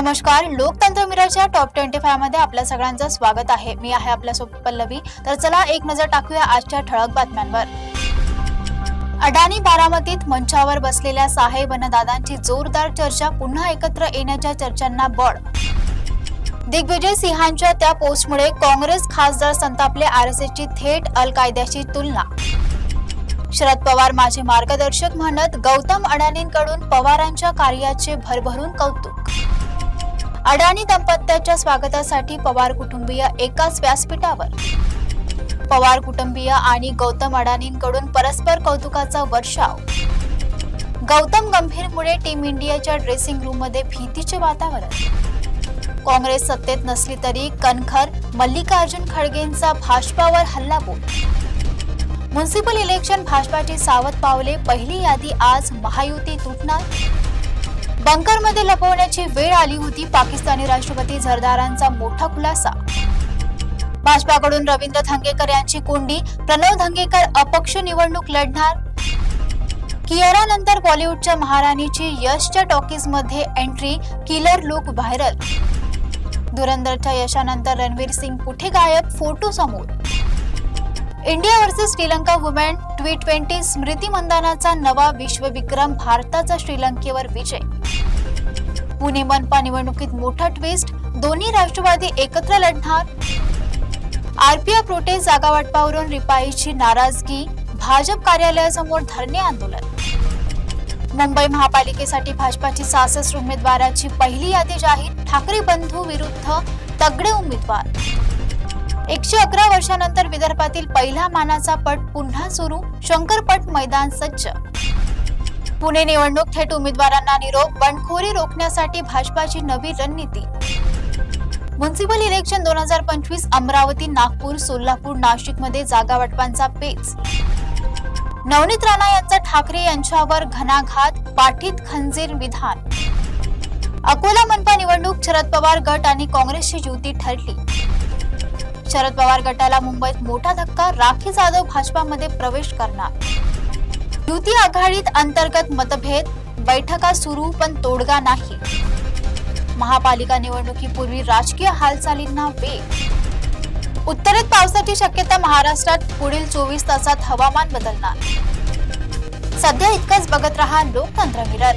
नमस्कार. लोकतंत्र मिररच्या top twenty फायमध्ये आपल्या सगळ्यांचं स्वागत आहे. मी आहे आपल्यासोबत पल्लवी. तर चला एक नजर टाकूया आजच्या ठळक बातम्यांवर. अडाणी बारामतीत मंचावर बसलेल्या साहेब दादांची जोरदार चर्चा पुन्हा एकत्र येण्याच्या चर्चांना बळ. दिग्विजय सिंहांच्या त्या पोस्टमुळे काँग्रेस खासदार संतापले आरएसएसची थेट अल कायद्याची तुलना. शरद पवार माझे मार्गदर्शक म्हणत गौतम अडाणींकडून पवारांच्या कार्याचे भरभरून कौतुक. अडाणी दाम्पत्याच्या स्वागतासाठी पवार कुटुंबीय एकाच व्यासपीठावर. पवार कुटुंबीय आणि गौतम अडाणींकडून परस्पर कौतुकाचा वर्षाव. गौतम गंभीरमुळे टीम इंडियाच्या ड्रेसिंग रूममध्ये भीतीचे वातावरण. काँग्रेस सत्तेत नसली तरी कणखर मल्लिकार्जुन खडगेंचा भाजपावर हल्लाबोल. म्युन्सिपल इलेक्शन भाजपाची सावध पावले पहिली यादी आज महायुती तुटणार बंकरमध्ये लपवण्याची वेळ आली होती. पाकिस्तानी राष्ट्रपती झरदारांचा मोठा खुलासा. भाजपाकडून रवींद्र धंगेकर यांची कोंडी. प्रणव धंगेकर अपक्ष निवडणूक लढणार. कियारानंतर बॉलिवूडच्या महाराणीची यशच्या टॉकीजमध्ये एंट्री किलर लुक व्हायरल. धुरंधरच्या यशानंतर रणवीर सिंग कुठे गायब? फोटो समोर. India versus Sri Lanka women ट्वी twenty Smriti मंदानाचा नवा विश्वविक्रम भारताचा श्रीलंकेवर विजय. पुणे मनपा निवडणुकीत मोठा ट्विस्ट दोन्ही राष्ट्रवादी एकत्र लढणार. आरपीआय प्रोटेस्ट जागा वाटपावरून रिपाईची नाराजगी भाजप कार्यालयासमोर धरणे आंदोलन. मुंबई महापालिकेसाठी भाजपाची सहासष्ट उमेदवाराची पहिली यादी जाहीर ठाकरे बंधू विरुद्ध तगडे उमेदवार. एकशे अकरा वर्षानंतर विदर्भातील पहिला मानाचा पट पुन्हा सुरू. शंकरपट मैदान सज्ज. पुणे निवडणूक थेट उमेदवारांना निरोप बंडखोरी रोखण्यासाठी भाजपाची नवी रणनीती. म्युन्सिपल इलेक्शन दोन हजार पंचवीस अमरावती नागपूर सोलापूर नाशिकमध्ये जागा वाटपांचा पेच. नवनीत राणा यांचा ठाकरे यांच्यावर घणाघात पाठीत खंजीर विधान. अकोला मनपा निवडणूक शरद पवार गट आणि काँग्रेसची युती ठरली. शरद पवार गटाला मुंबईत मोठा धक्का राखी जाधव भाजपामध्ये प्रवेश करणार. युती आघाडीत अंतर्गत मतभेद बैठका सुरू पण तोडगा नाही. महापालिका निवडणुकीपूर्वी राजकीय हालचालींना वेग. उत्तरेत पावसाची शक्यता महाराष्ट्रात पुढील चोवीस तासात हवामान बदलणार. सध्या इतकंच बघत रहा लोकतंत्र मिरर.